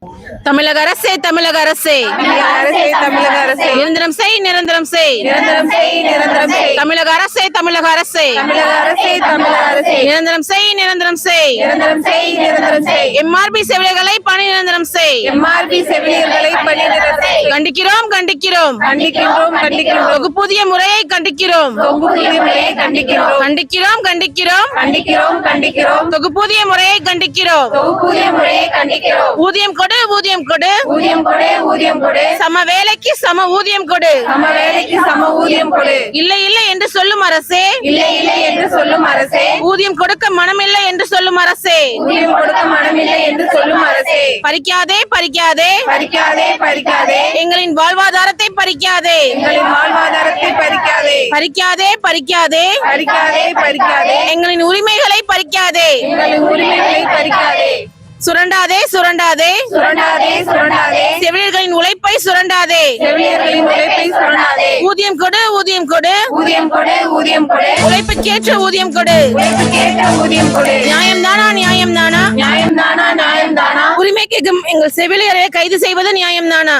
Oh. தமிழக அரசே தமிழக அரசே. தமிழக அரசே நிரந்தரம் செய் நிரந்தரம் செய். நிரந்தரம் செய் நிரந்தரம் செய். தமிழக அரசே தமிழக அரசே. தமிழக அரசே தமிழக அரசே. நிரந்தரம் செய் நிரந்தரம் செய். நிரந்தரம் செய் நிரந்தரம் செய். எம்ஆர்பி செவிலியர்களை பணி நிரந்தரம் செய். எம்ஆர்பி செவிலியர்களை பணி நிரந்தரம் செய். கண்டிக்கிறோம் கண்டிக்கிறோம். கண்டிக்கின்றோம் கண்டிக்கின்றோம். தொகுப்பூதிய முறையை கண்டிக்கிறோம். தொகுப்பூதிய முறையை கண்டிக்கின்றோம். கண்டிக்கிறோம் கண்டிக்கிறோம். கண்டிக்கிறோம் கண்டிக்கிறோம். தொகுப்பூதிய முறையை கண்டிக்கிறோம். தொகுப்பூதிய முறையை கண்டிக்கிறோம். ஊதியம் கொடு ஊதியம் கொடு. ஊதியம் கொடு ஊதியம் கொடு. சம வேலைக்கு சம ஊதியம் கொடு. சம வேலைக்கு சம ஊதியம் கொடு. இல்லை இல்லை என்று சொல்லும் அரசே. இல்லை இல்லை என்று சொல்லும் அரசே. ஊதியம் கொடுக்க மனமில்லை என்று சொல்லும் அரசே. ஊதியம் கொடுக்க மனமில்லை என்று சொல்லும் அரசே. பறிக்காதே பறிக்காதே. பறிக்காதே பறிக்காதே. எங்களின் வாழ்வாதாரத்தை பறிக்காதே. எங்களின் வாழ்வாதாரத்தை பறிக்காதே. பறிக்காதே பறிக்காதே. பறிக்காதே பறிக்காதே. எங்களின் உரிமைகளை பறிக்காதே. எங்களின் உரிமைகளை பறிக்காதே. சுரண்டாதே சுரண்டாதே. சுரண்டாதே சுரண்டாதே. செவிலியர்களின் உழைப்பை சுரண்டாதே. செவிலியர்களின் உழைப்பை சுரண்டாதே. ஊதியம் கொடு ஊதியம் கொடு. ஊதியம் கொடு ஊதியம் கொடு. உழைப்புக்கேற்ற ஊதியம் கொடு. உழைப்புக்கேற்ற ஊதியம் கொடு. நியாயம் தானா நியாயம் தானா? நியாயம் தானா நியாயம் தானா? உரிமை கேட்கும் எங்கள் செவிலியரை கைது செய்வது நியாயம் தானா?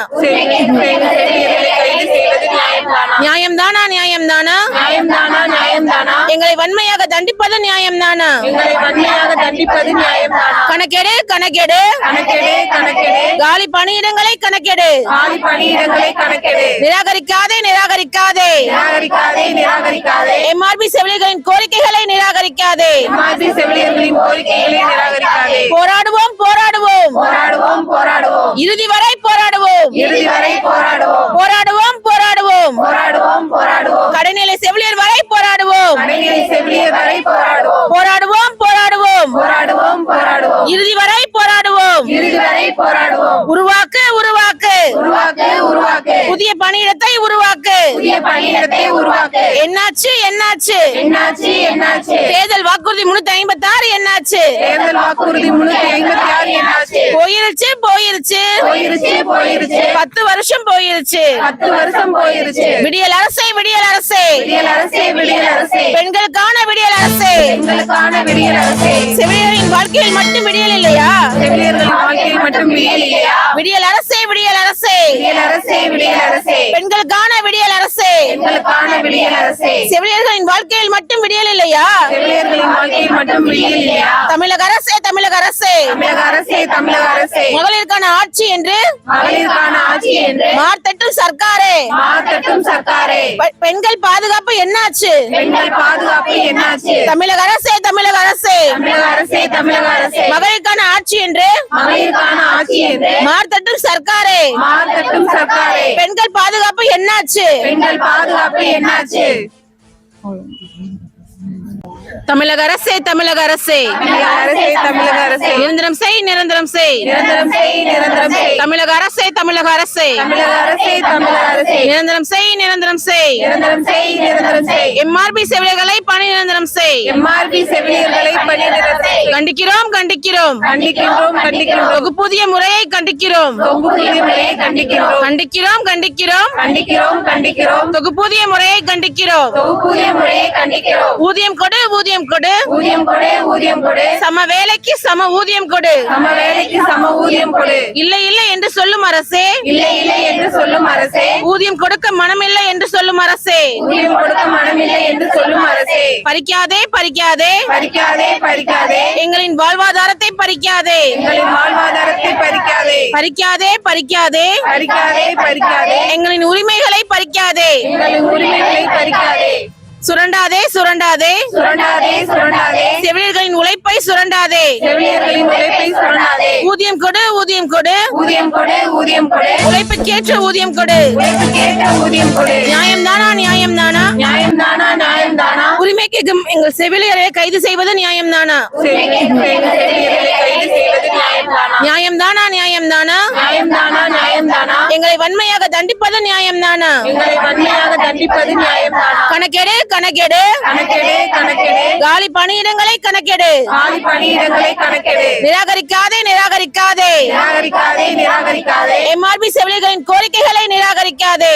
நியாயம் தானா? நியாயம் தானா எங்களை வன்மையாக தண்டிப்பது நியாயம் தானா எங்களை வன்மையாக தண்டிப்பது நியாயம் கணக்கெடு கணக்கெடு. கணக்கெடு கணக்கெடு. காலி பணியிடங்களை கணக்கெடு. ஆதி பணியிடங்களை கணக்கெடு. நிராகரிக்காதே நிராகரிக்காதே. நிராகரிக்காதே நிராகரிக்காதே. எம்ஆர்பி செவிலியர்களின் கோரிக்கைகளை நிராகரிக்காதே. எம்ஆர்பி செவிலியர்களின் கோரிக்கைகளை நிராகரிக்காதே. போராடுவோம் போராடுவோம். போராடுவோம் போராடுவோம். இறுதி வரை போராடுவோம். இறுதி வரை போராடுவோம் போராடுவோம் போராடுவோம் போராடுவோம் கடைநிலை செவிலியர் வரை போராடுவோம் கடைநிலை செவிலியர் வரை போராடுவோம் போராடுவோம் போராடுவோம் போராடுவோம் போராடுவோம் இறுதி வரை போராடுவோம் இறுதி வரை போராடுவோம் உருவாக்கு உருவாக்கு உருவாக்கு உருவாக்கு புதிய பணியிடத்தை உருவாக்கு புதிய பணியிடத்தை உருவாக்கு என்னாச்சு என்னாச்சு என்னாச்சு என்னாச்சு தேர்தல் வாக்குறுதி முன்னூத்தி ஐம்பத்தி ஆறு என்னாச்சு தேர்தல் வாக்குறுதி முன்னூத்தி ஐம்பத்தி ஆறு என்னாச்சு போயிருச்சு போயிருச்சு போயிருச்சு போயிருச்சு பத்து வருஷம் போயிருச்சு. பத்து வருஷம் போயிருச்சு. விடியல் அரசே விடியல் அரசே. விடியல் அரசே விடியல் அரசே. பெண்களுக்கான விடியல் அரசே. பெண்களுக்கான விடியல் அரசே. செவிலியரின் வாழ்க்கையில் மட்டும் விடியல் இல்லையா? செவிலியர்கள் வாழ்க்கையில் மட்டும் விடியல் இல்லையா? விடியல் அரசே விடியல் அரசே. விடியல் அரசே விடியல் அரசே. பெண்களுக்கான விடியல் அரசே. பெண்களுக்கான விடியல் அரசே. செவிலியர்களின் வாழ்க்கையில் மட்டும் விடியல் இல்லையா? செவிலியர்களின் வாழ்க்கையில் மட்டும் விடியல் இல்லையா? தமிழக அரசே தமிழக அரசே. தமிழக அரசே தமிழக அரசே மகளிருக்கான ஆட்சி என்று? மகளிருக்கான ஆட்சி என்று? மார்த்தட்டும் சர்க்காரே. மாத்தட்டும் சர்க்காரே. பெண்கள் பாதுகாப்பு என்னாச்சு? பெண்கள் பாதுகாப்பு என்னாச்சு? தமிழக அரசே தமிழக அரசே. தமிழக அரசே தமிழக அரசே. மகளிருக்கான ஆட்சி என்று? மகளிருக்கான ஆட்சி என்று? மார்த்தட்டும் சர்க்காரே. மாத்தட்டும் சர்க்காரே. பெண்கள் பாதுகாப்பு என்னாச்சு? பெண்கள் பாதுகாப்பு என்னாச்சு? தமிழக அரசே தமிழக அரசே. தமிழக அரசே தமிழக அரசே நிரந்தரம் செய் நிரந்தரம் செய். நிரந்தரம் செய் நிரந்தரம் செய். தமிழக அரசே தமிழக அரசே. தமிழக அரசே தமிழக அரசே. நிரந்தரம் செய் நிரந்தரம் செய். நிரந்தரம் செய் நிரந்தரம் செய். எம்ஆர்பி செவிலியர்களை பணி நிரந்தரம் செய். எம்ஆர்பி செவிலியர்களை பணி நிரந்தரம் செய். கண்டிக்கிறோம் கண்டிக்கிறோம். கண்டிக்கின்றோம் கண்டிக்கின்றோம். தொகுப்பூதிய முறையை கண்டிக்கிறோம். தொகுப்பூதிய முறையை கண்டிக்கின்றோம். கண்டிக்கிறோம் கண்டிக்கிறோம். கண்டிக்கிறோம் கண்டிக்கிறோம். தொகுப்பூதிய முறையை கண்டிக்கிறோம். தொகுப்பூதிய முறையை கண்டிக்கிறோம். ஊதியம் கொடு ஊதியம் கொடு. ஊதியம் கொடு ஊதியம் கொடு. சம வேலைக்கு சம ஊதியம் கொடு. சம வேலைக்கு சம ஊதியம் கொடு. இல்லை இல்லை என்று சொல்லும் அரசே. இல்லை இல்லை என்று சொல்லும் அரசே. ஊதியம் கொடுக்க மனமில்லை என்று சொல்லும் அரசே. ஊதியம் கொடுக்க மனமில்லை என்று சொல்லும் அரசே. பறிக்காதே பறிக்காதே. பறிக்காதே பறிக்காதே. எங்களின் வாழ்வாதாரத்தை பறிக்காதே. எங்களின் வாழ்வாதாரத்தை பறிக்காதே. பறிக்காதே பறிக்காதே. பறிக்காதே பறிக்காதே. எங்களின் உரிமைகளை பறிக்காதே. எங்களின் உரிமைகளை பறிக்காதே. சுரண்டாதே சுரண்டாதே. சுரண்டாதே சுரண்டாதே. செவிலியர்களின் உழைப்பை சுரண்டாதே. செவிலியர்களின் உழைப்பை சுரண்டாதே ஊதியம் கொடு ஊதியம் கொடு. ஊதியம் கொடு ஊதியம் கொடு. உழைப்புக்கேற்ற ஊதியம் கொடு. உழைப்புக்கேற்ற ஊதியம் கொடு. நியாயம் தானா நியாயம் தானா? நியாயம் தானா நியாயம் தானா? உரிமை கேட்கும் எங்கள் செவிலியரை கைது செய்வது நியாயம் தானா? கைது செய்வது நியாயம் தானா நியாயம் தானா நியாயம் தானா எங்களை வன்மையாக தண்டிப்பது நியாயம் தானா? எங்களை வன்மையாக தண்டிப்பது நியாயம் தானா? கணக்கெடு கணக்கெடு. கணக்கெடு கணக்கெடு. காலி பணியிடங்களை கணக்கெடு. நிராகரிக்காதே நிராகரிக்காதே. எம்ஆர்பி செவிலியர்களின் கோரிக்கைகளை நிராகரிக்காதே.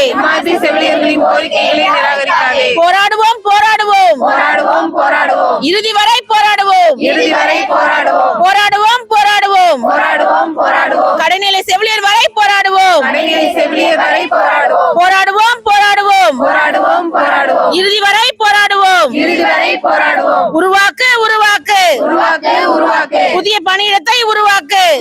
போராடுவோம் போராடுவோம். போராடுவோம் போராடுவோம். இறுதி வரை போராடுவோம். இறுதி வரை போராடுவோம். போராடுவோம் போராடுவோம். போராடுவோம். போராடுவோம் போராடுவோம். கடைநிலை செவிலியர் வரை போராடுவோம். கடைநிலை செவிலியர் வரை போராடுவோம். போராடுவோம் போராடுவோம். போராடுவோம் போராடுவோம். இறுதி வரை போராடுவோம். இறுதி வரை போராடுவோம். உருவாக்கு உருவாக்கு. உருவாக்கு உருவாக்கு. புதிய பணியிடத்தை உருவாக்கு.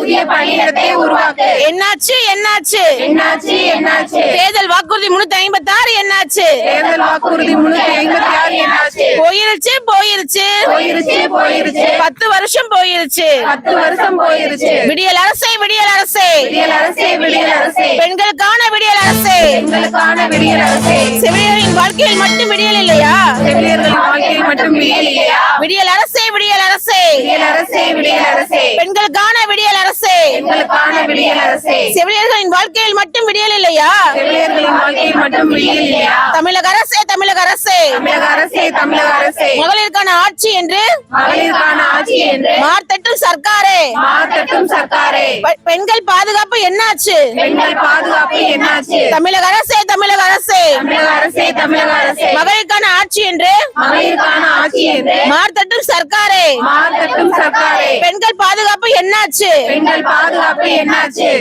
புதிய பணியிடத்தை உருவாக்கு. என்னாச்சு என்னாச்சு? என்னாச்சு என்னாச்சு? தேர்தல் வாக்குறுதி முன்னூத்தி ஐம்பத்தி ஆறு என்னாச்சு? தேர்தல் வாக்குறுதி முன்னூத்தி ஐம்பத்தி ஆறு என்னாச்சு? போயிருச்சு போயிருச்சு. போயிருச்சு போயிருச்சு. பத்து வருஷம் போயிருச்சு. பத்து வருஷம் போயிருச்சு. விடியல் அரசே விடியல் அரசே. விடியல் அரசே விடியல் அரசே. பெண்களுக்கான விடியல் அரசே. பெண்களுக்கான விடியல் அரசே. செவிலியரின் வாழ்க்கையில் மட்டும் விடியல் இல்லையா? செவிலியர்கள் வாழ்க்கையில் மட்டும் விடியல் இல்லையா? விடியல் அரசே விடியல் அரசே. விடியல் அரசே விடியல் அரசே. பெண்களுக்கான விடியல் அரசே பெண்களுக்கான விடியல் அரசே செவிலியர்களின் வாழ்க்கையில் மட்டும் விடியல் இல்லையா? செவிலியர்களின் வாழ்க்கையில் மட்டும் விடியல் இல்லையா? தமிழக அரசே தமிழக அரசே. தமிழக அரசே தமிழக அரசே. மகளிருக்கான ஆட்சி என்று? மகளிருக்கான ஆட்சி என்று. மார்த்தட்டும் சர்க்காரே. சர்க்காரே. பெண்கள் பாதுகாப்பு என்னாச்சு? பெண்கள் பாதுகாப்பு என்னாச்சு? தமிழக அரசே தமிழக அரசே. தமிழக அரசே தமிழக அரசே. மகளிருக்கான ஆட்சி என்று? மகளிருக்கான ஆட்சி என்று. மார்த்தட்டும் சர்க்காரே. மாற்றட்டும் சர்க்காரே. பெண்கள் பாதுகாப்பு என்னாச்சு? எங்கள் பாதுகாப்பு என்னாச்சு?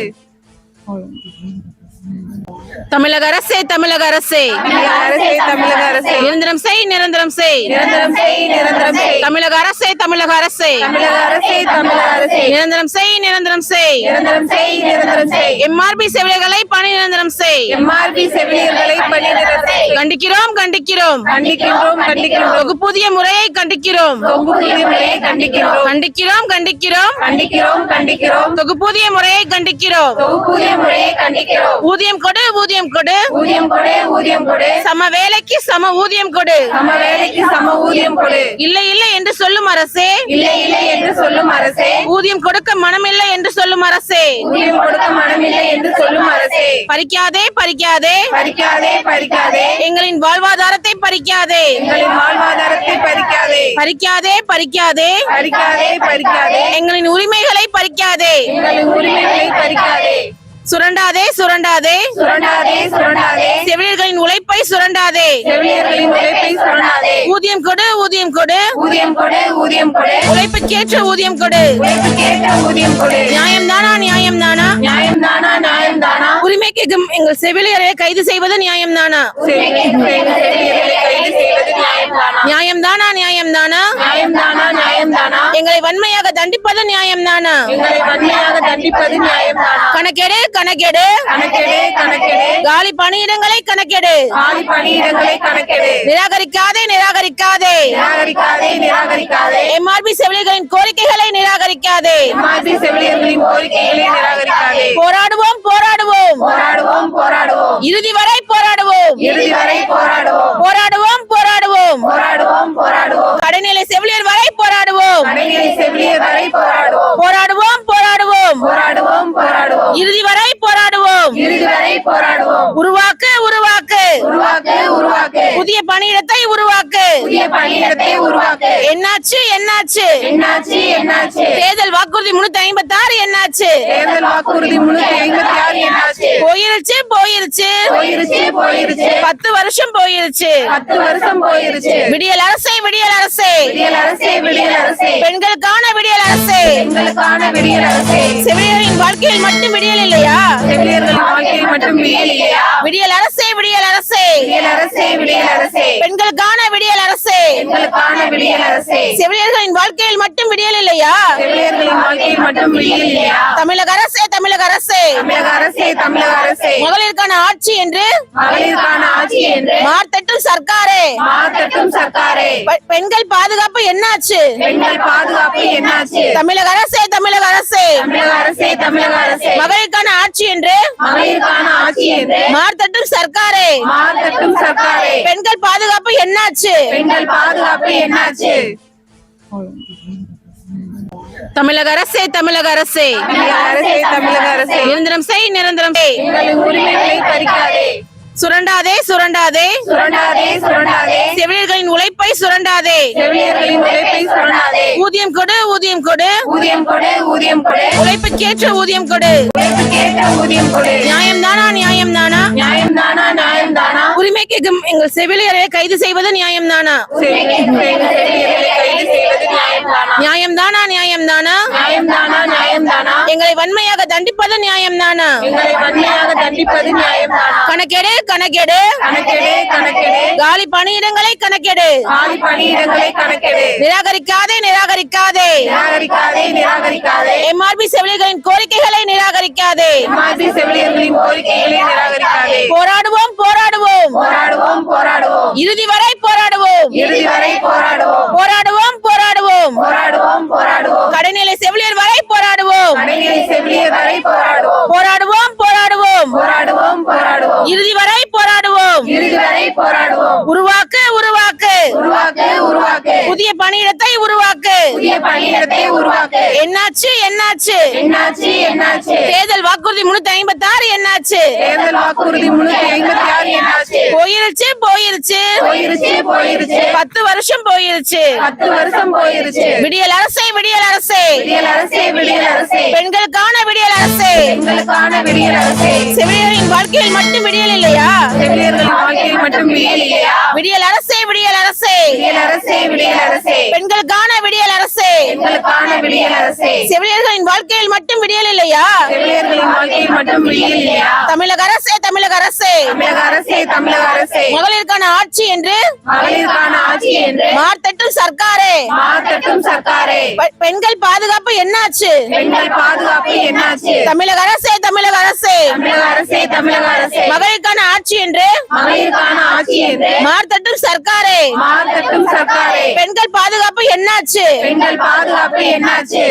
தமிழக அரசே தமிழக அரசே. தமிழக அரசே நிரந்தரம் செய் நிரந்தரம் செய். நிரந்தரம் செய் நிரந்தரம் செய். தமிழக அரசே தமிழக அரசே. தமிழக அரசே தமிழக அரசே. நிரந்தரம் செய் நிரந்தரம் செய். நிரந்தரம் செய் நிரந்தரம் செய். எம்ஆர்பி செவிலியர்களை பணி நிரந்தரம் செய். எம்ஆர்பி செவிலியர்களை பணிநிரந்தரம் செய். கண்டிக்கிறோம் கண்டிக்கிறோம். கண்டிக்கின்றோம் கண்டிக்கின்றோம். தொகுப்பூதிய முறையை கண்டிக்கிறோம். தொகுப்பு முறையை கண்டிக்கின்றோம். கண்டிக்கிறோம் கண்டிக்கிறோம். கண்டிக்கிறோம் கண்டிக்கிறோம். தொகுப்பூதிய முறையை கண்டிக்கிறோம். தொகுப்பூதிய முறையை கண்டிக்கிறோம். ஊதியம் கொடு ஊதியம் கொடு. ஊதியம் கொடு ஊதியம் கொடு. சம வேலைக்கு சம ஊதியம் கொடு. சம வேலைக்கு சம ஊதியம் கொடு. இல்லை இல்லை என்று சொல்லும் அரசே. இல்லை இல்லை என்று சொல்லும் அரசே. ஊதியம் கொடுக்க மனமில்லை என்று சொல்லும் அரசே. ஊதியம் கொடுக்க மனமில்லை என்று சொல்லும் அரசே. பறிக்காதே பறிக்காதே. பறிக்காதே பறிக்காதே. எங்களின் வாழ்வாதாரத்தை பறிக்காதே. எங்களின் வாழ்வாதாரத்தை பறிக்காதே. பறிக்காதே பறிக்காதே. பறிக்காதே பறிக்காதே. எங்களின் உரிமைகளை பறிக்காதே. எங்களின் உரிமைகளை பறிக்காதே. சுரண்டாதே சுரண்டாதே. சுரண்டாதே சுரண்டாதே. செவிலியர்களின் உழைப்பை சுரண்டாதே. செவிலியர்களின் உழைப்பை சுரண்டாதே. ஊதியம் கொடு ஊதியம் கொடு. ஊதியம் கொடு. ஊதியம் கொடு. உழைப்புக்கேற்ற ஊதியம் கொடு. உழைப்புக்கேற்ற ஊதியம் கொடு. நியாயம் தானா நியாயம் தானா? நியாயம் தானா நியாயம் தானா? உரிமை கேட்கும் எங்கள் செவிலியரை கைது செய்வது நியாயம் தானா? நியாயம் தானா நியாயம் தானா? நியாயம் தானா நியாயம் தானா? எங்களை வன்மையாக தண்டிப்பது நியாயம் தானா? எங்களை வன்மையாக தண்டிப்பது நியாயம் தானா? கணக்கெடு கணக்கெடு. கணக்கெடு கணக்கெடு. காலி பணியிடங்களை கணக்கெடு. காலி பணியிடங்களை கணக்கெடு. நிராகரிக்காதே நிராகரிக்காதே. நிராகரிக்காதே. எம்ஆர்பி செவிலியர்களின் கோரிக்கைகளை நிராகரிக்காதே. எம்ஆர்பி செவிலியர்களின் கோரிக்கைகளை நிராகரிக்காதே. போராடுவோம் போராடுவோம். போராடுவோம் போராடுவோம். இறுதி வரை போராடுவோம். இறுதி வரை போராடுவோம். போராடுவோம் போராடுவோம். போராடுவோம் போராடுவோம். கடைநிலை செவிலியர் வரை போராடுவோம். கடைநிலை செவிலியர் வரை போராடுவோம். போராடுவோம் போராடுவோம். போராடுவோம் போராடுவோம். இறுதி வரை போராடுவோம். இறுதி வரை போராடுவோம். உருவாக்கு உருவாக்கு. உருவாக்கு உருவாக்கு. புதிய பணியிடத்தை உருவாக்கு. புதிய பணியிடத்தை உருவாக்கு. என்னாச்சு என்னாச்சு? என்னாச்சு என்னாச்சு? தேர்தல் வாக்குறுதி முன்னூத்தி ஐம்பத்தி ஆறு என்னாச்சு? தேர்தல் வாக்குறுதி முன்னூத்தி ஐம்பத்தி ஆறு என்னாச்சு? போயிருச்சு போயிருச்சு. போயிருச்சு போயிருச்சு. பத்து வருஷம் போயிருச்சு. பத்து வருஷம் போயிருச்சு. விடியல் அரசே விடியல் அரசே. விடியல் அரசே விடியல் அரசே. பெண்களுக்கான விடியல் அரசே. பெண்களுக்கான விடியல் அரசே. செவிலியரின் வாழ்க்கையில் மட்டும் விடியல் இல்லையா? செவிலியர்களின் வாழ்க்கையில் மட்டும் விடியல் இல்லையா? விடியல் அரசே விடியல் அரசே. விடியல் அரசே விடியல் அரசே பெண்களுக்கான விடியல் அரசே பெண்களுக்கான விடியல் அரசே செவிலியர்களின் வாழ்க்கையில் மட்டும் விடியல் இல்லையா? செவிலியர்களின் வாழ்க்கையில் மட்டும் விடியல் இல்லையா? தமிழக அரசே தமிழக அரசே. தமிழக அரசே தமிழக அரசே. மகளிருக்கான ஆட்சி என்று? மகளிருக்கான ஆட்சி என்று? மார்த்தட்டும் சர்க்காரே. மாற்றட்டும் சர்க்காரே. பெண்கள் பாதுகாப்பு என்னாச்சு? பெண்கள் பாதுகாப்பு என்னாச்சு? தமிழக அரசே தமிழக அரசே. தமிழக அரசே தமிழக அரசே. மகளிருக்கான ஆட்சி என்று? மகளிருக்கான ஆட்சி என்று மார்த்தட்டும் சர்க்காரே. மாற்றட்டும் சர்க்காரே. பெண்கள் பாதுகாப்பு என்னாச்சு? பெண்கள் பாதுகாப்பு என்னாச்சு? தமிழக அரசே தமிழக அரசே. தமிழக அரசே தமிழக அரசே. நிரந்தரம் செய் நிரந்தரம் செய். உரிமைகளை பறிக்காதே. சுரண்டாதே சுரண்டாதே. சுரண்டாதே சுரண்டாதே. செவிலியர்களின் உழைப்பை சுரண்டாதே. செவிலியர்களின் உழைப்பை சுரண்டாதே. ஊதியம் கொடு ஊதியம் கொடு. ஊதியம் கொடு ஊதியம் கொடு. உழைப்புக்கேற்ற ஊதியம் கொடு. உழைப்புக்கேற்ற ஊதியம் கொடு. நியாயம் தானா நியாயம் தானா நியாயம் தானா நியாயம் தானா உரிமை கேட்கும் எங்கள் செவிலியரை கைது செய்வது நியாயம் தானா செவிலியர்களை கைது செய்வது நியாயம்தானா நியாயம்தானா நியாயம்தானா நியாயம்தானா நியாயம்தானா எங்களை வன்மையாக தண்டிப்பது நியாயம்தானா எங்களை வன்மையாக தண்டிப்பது நியாயம்தானா கணக்கெடு கணக்கெடு. கணக்கெடு கணக்கெடு. காலி பணியிடங்களை கணக்கெடு. காலி பணியிடங்களை கணக்கெடு. நிராகரிக்காதே நிராகரிக்காதே. நிராகரிக்காதே நிராகரிக்காதே. எம்ஆர்பி செவிலியர்களின் கோரிக்கைகளை நிராகரிக்காதே. மாதிரி செவிலியர்களின் கோரிக்கைகளை நிராகரிக்காதே. போராடுவோம் போராடுவோம். போராடுவோம் போராடுவோம். இறுதி வரை போராடுவோம். இறுதி வரை போராடுவோம். போராடுவோம் போராடுவோம் போராடுவோம் கடைநிலை செவிலியர் வரை போராடுவோம் கடைநிலை செவிலியர் வரை போராடுவோம் போராடுவோம் போராடுவோம் போராடுவோம் போராடுவோம் இறுதி வரை போராடுவோம் இறுதி வரை போராடுவோம். உருவாக்கு உருவாக்கு. உருவாக்கு உருவாக்கு. புதிய பணியிடத்தை உருவாக்கு. புதிய பணியிடத்தை உருவாக்கு. என்னாச்சு என்னாச்சு? என்னாச்சு என்னாச்சு? தேர்தல் வாக்குறுதி முன்னூத்தி ஐம்பத்தி ஆறு என்னாச்சு? தேர்தல் வாக்குறுதி முன்னூத்தி ஐம்பத்தி ஆறு என்னாச்சு? போயிருச்சு போயிருச்சு. போயிருச்சு போயிருச்சு. பத்து வருஷம் போயிருச்சு. பத்து வருஷம் போயிருச்சு. விடியல் அரசே விடியல் அரசே. விடியல் அரசே விடியல் அரசே. பெண்களுக்கான விடியல் அரசே. பெண்களுக்கான விடியல் அரசே. செவிலியரின் வாழ்க்கையில் மட்டும் விடியல் இல்லையா? செவிலியர்களின் வாழ்க்கையில் மட்டும் விடியல் அரசே விடியல் அரசே. விடியல் அரசே விடியல் அரசே. பெண்களுக்கான விடியல் விடியல் அரசே. செவிலியர்களின் வாழ்க்கையில் மட்டும் விடியல் இல்லையா? செவிலியர்களின் வாழ்க்கையில் மட்டும் விடியல் இல்லையா? தமிழக அரசே தமிழக அரசே. தமிழக அரசே தமிழக அரசே. மகளிருக்கான ஆட்சி என்று? மகளிருக்கான ஆட்சி என்று? மார்த்தட்டும் சர்க்காரே. சர்க்காரே. பெண்கள் பாதுகாப்பு என்னாச்சு? பெண்கள் பாதுகாப்பு என்னாச்சு? தமிழக அரசே தமிழக அரசே. தமிழக அரசே தமிழக அரசே. மகளிருக்கான ஆட்சி என்று? மகளிருக்கான ஆட்சி என்று? மார்த்தட்டும் சர்க்காரே. சர்க்காரே பெண்கள் பாதுகாப்பு என்னாச்சு? பெண்கள் பாதுகாப்பு என்னாச்சு?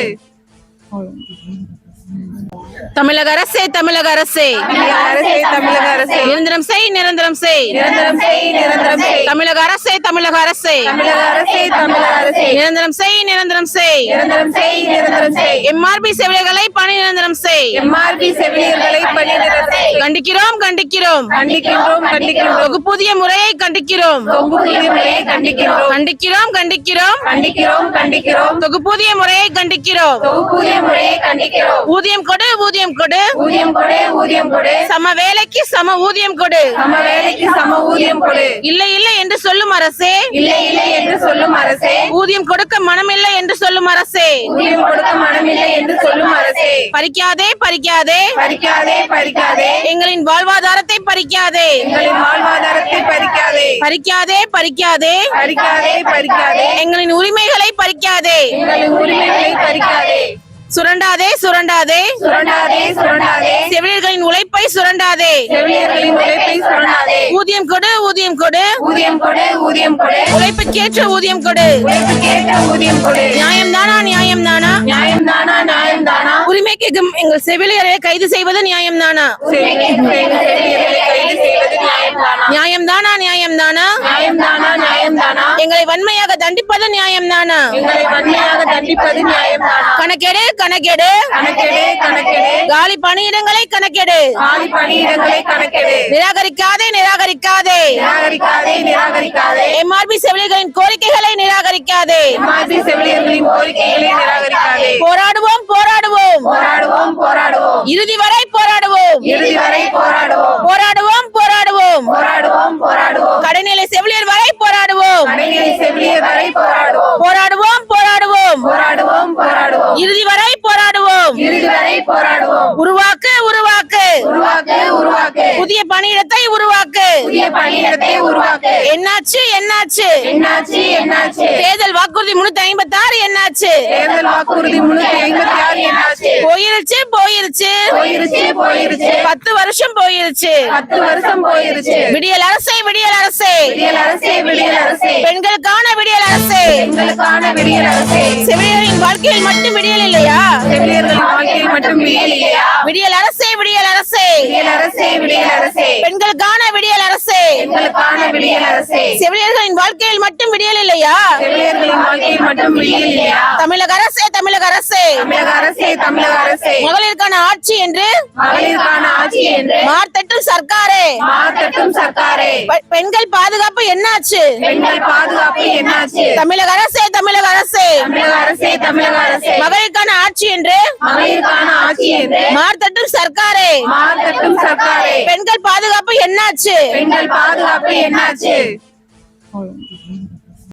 தமிழக அரசே தமிழக அரசே. தமிழக அரசே நிரந்தரம் செய் நிரந்தரம் செய். நிரந்தரம் செய் நிரந்தரம் செய். தமிழக அரசே தமிழக அரசே. தமிழக அரசே தமிழக அரசே. நிரந்தரம் செய் நிரந்தரம் செய். நிரந்தரம் செய் நிரந்தரம் செய். எம்ஆர்பி செவிலியர்களை பணி நிரந்தரம் செய். எம்ஆர்பி செவிலியர்களை பணியிடத்தில் செய். கண்டிக்கிறோம் கண்டிக்கிறோம். கண்டிக்கின்றோம் கண்டிக்கின்றோம். தொகுப்பூதிய முறையை கண்டிக்கிறோம். தொகுப்புரிய முறையை கண்டிக்கின்றோம். கண்டிக்கிறோம் கண்டிக்கிறோம். கண்டிக்கிறோம் கண்டிக்கிறோம். தொகுப்பூதிய முறையை கண்டிக்கிறோம். தொகுப்புரிய முறையை கண்டிக்கிறோம். ஊதியம் கொடு ஊதியம் கொடு. ஊதியம் கொடு ஊதியம் கொடு. சம வேலைக்கு சம ஊதியம் கொடு. சம வேலைக்கு சம ஊதியம் கொடு. இல்லை இல்லை என்று சொல்லும் அரசே. இல்லை இல்லை என்று சொல்லும் அரசே. ஊதியம் கொடுக்க மனமில்லை என்று சொல்லும் அரசே. ஊதியம் கொடுக்க மனமில்லை என்று சொல்லும் அரசே. பறிக்காதே பறிக்காதே. பறிக்காதே பறிக்காதே. எங்களின் வாழ்வாதாரத்தை பறிக்காதே. எங்களின் வாழ்வாதாரத்தை பறிக்காதே. பறிக்காதே பறிக்காதே. பறிக்காதே பறிக்காதே. எங்களின் உரிமைகளை பறிக்காதே. எங்களின் உரிமைகளை பறிக்காதே. சுரண்டாதே சுரண்டாதே. சுரண்டாதே சுரண்டாதே. செவிலியர்களின் உழைப்பை சுரண்டாதே. செவிலியர்களின் உழைப்பை சுரண்டாதே. ஊதியம் கொடு ஊதியம் கொடு. ஊதியம் கொடு ஊதியம் கொடு. உழைப்புக்கேற்ற ஊதியம் கொடு. உழைப்பு கேட்ட ஊதியம் கொடு. நியாயம் தானா நியாயம் தானா நியாயம் தானா நியாயம் தானா உரிமைக்கு கம்- எங்கள் செவிலியரை கைது செய்வது நியாயம் தானா செவிலியர்களை கைது செய்வது நியாயம் தானா நியாயம் தானா நியாயம் தானா எங்களை வன்மையாக தண்டிப்பது நியாயம் தானா? எங்களை வன்மையாக தண்டிப்பது நியாயம் கணக்கெடு கணக்கெடு. கணக்கெடு கணக்கெடு. காலி பணியிடங்களை கணக்கெடு. காலி பணியிடங்களை கணக்கெடு. நிராகரிக்காதே நிராகரிக்காதே. நிராகரிக்காதே நிராகரிக்காதே. எம்ஆர்பி செவிலியர்களின் கோரிக்கைகளை நிராகரிக்காதே. மாதிரி செவிலியர்களின் கோரிக்கைகளை நிராகரிக்காதே. போராடுவோம் போராடுவோம். போராடுவோம் போராடுவோம். இறுதி வரை போராடுவோம். இறுதி வரை போராடுவோம். போராடுவோம் போராடுவோம் போராடுவோம் கடைநிலை செவிலியர் வரை போராடுவோம் கடைநிலை செவிலியர் வரை போராடுவோம். போராடுவோம் போராடுவோம். போராடுவோம் போராடுவோம். இறுதி வரை போராடுவோம். இறுதி வரை போராடுவோம். உருவாக்கு உருவாக்கு. உருவாக்கு உருவாக்கு. புதிய பணியிடத்தை உருவாக்கு. புதிய பணியிடத்தை உருவாக்கு. என்னாச்சு என்னாச்சு? என்னாச்சு என்னாச்சு? தேர்தல் வாக்குறுதி முன்னூத்தி ஐம்பத்தி ஆறு என்னாச்சு? தேர்தல் வாக்குறுதி முன்னூத்தி ஐம்பத்தி ஆறு போயிருச்சு. போயிருச்சு போயிருச்சு. பத்து வருஷம் போயிருச்சு. பத்து வருஷம் போயிருச்சு. விடியல் அரசே விடியல் அரசே. விடியல் அரசே விடியல் அரசே. பெண்களுக்கான விடியல் அரசே. பெண்களுக்கான விடியல் அரசே. செவிலியரின் வாழ்க்கையில் மட்டும் விடியல் இல்லையா? செவிலியர்களின் வாழ்க்கையில் மட்டும் விடியல் இல்லையா? விடியல் அரசே விடியல் அரசே. விடியல் அரசே விடியல் அரசே. பெண்களுக்கான விடியல் அரசே. பெண்களுக்கான விடியல் அரசே. செவிலியர்களின் வாழ்க்கையில் மட்டும் விடியல் இல்லையா? செவிலியர்களின் வாழ்க்கையில் மட்டும் விடியல் இல்லையா? தமிழக அரசே அரசே. தமிழக அரசே தமிழக அரசே. மகளிருக்கான ஆட்சி என்று? மகளிருக்கான ஆட்சி என்று. மார்த்தட்டும் சர்க்காரே. மாத்தட்டும் சர்க்காரே. பெண்கள் பாதுகாப்பு என்னாச்சு? பெண்கள் பாதுகாப்பு என்னாச்சு? தமிழக அரசே தமிழக அரசே. தமிழக அரசே தமிழக அரசே. மகளிருக்கான ஆட்சி என்று? மகளிருக்கான ஆட்சி என்று. மார்த்தட்டும் சர்க்காரே. மாத்தட்டும் சர்க்காரே. பெண்கள் பாதுகாப்பு என்னாச்சு? பெண்கள் பாதுகாப்பு என்னாச்சு?